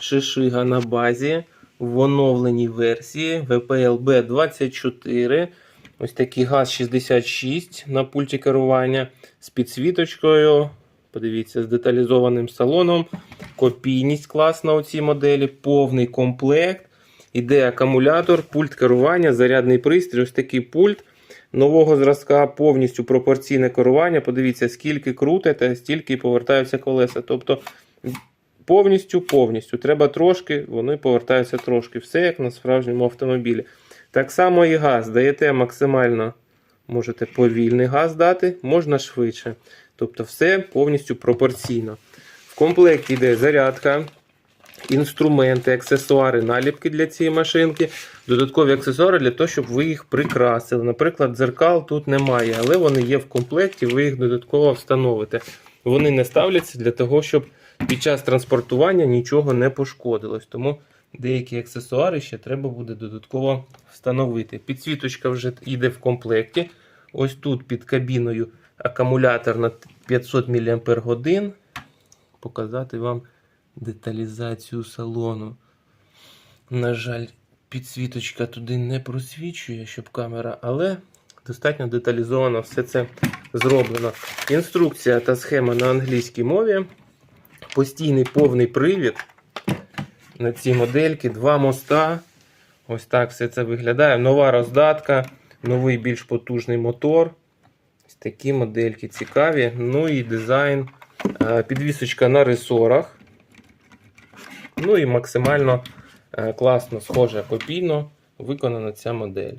Шишига на базі в оновленій версії VPLB 24. Ось такий газ 66 на пульті керування з підсвіточкою. Подивіться, з деталізованим салоном. Копійність класна у цій моделі, повний комплект. Іде акумулятор, пульт керування, зарядний пристрій. Ось такий пульт нового зразка, повністю пропорційне керування. Подивіться, скільки крутите, стільки повертаються колеса. Тобто повністю, повністю. Треба трошки, вони повертаються трошки. Все як на справжньому автомобілі. Так само і газ. Даєте максимально, можете повільний газ дати, можна швидше. Тобто все повністю пропорційно. В комплекті йде зарядка, інструменти, аксесуари, наліпки для цієї машинки, додаткові аксесуари для того, щоб ви їх прикрасили. Наприклад, дзеркал тут немає, але вони є в комплекті, ви їх додатково встановите. Вони не ставляться для того, щоб під час транспортування нічого не пошкодилось. Тому деякі аксесуари ще треба буде додатково встановити. Підсвіточка вже йде в комплекті. Ось тут під кабіною акумулятор на 500 мАч. Показати вам деталізацію салону. На жаль, підсвіточка туди не просвічує, щоб камера, але достатньо деталізовано все це зроблено. Інструкція та схема на англійській мові. Постійний повний привід на цій модельки, два моста. Ось так все це виглядає. Нова роздатка, новий більш потужний мотор. Ось такі модельки цікаві. Ну і дизайн. Е, Підвісочка на ресорах. Ну і максимально е, класно, схоже, копійно виконана ця модель.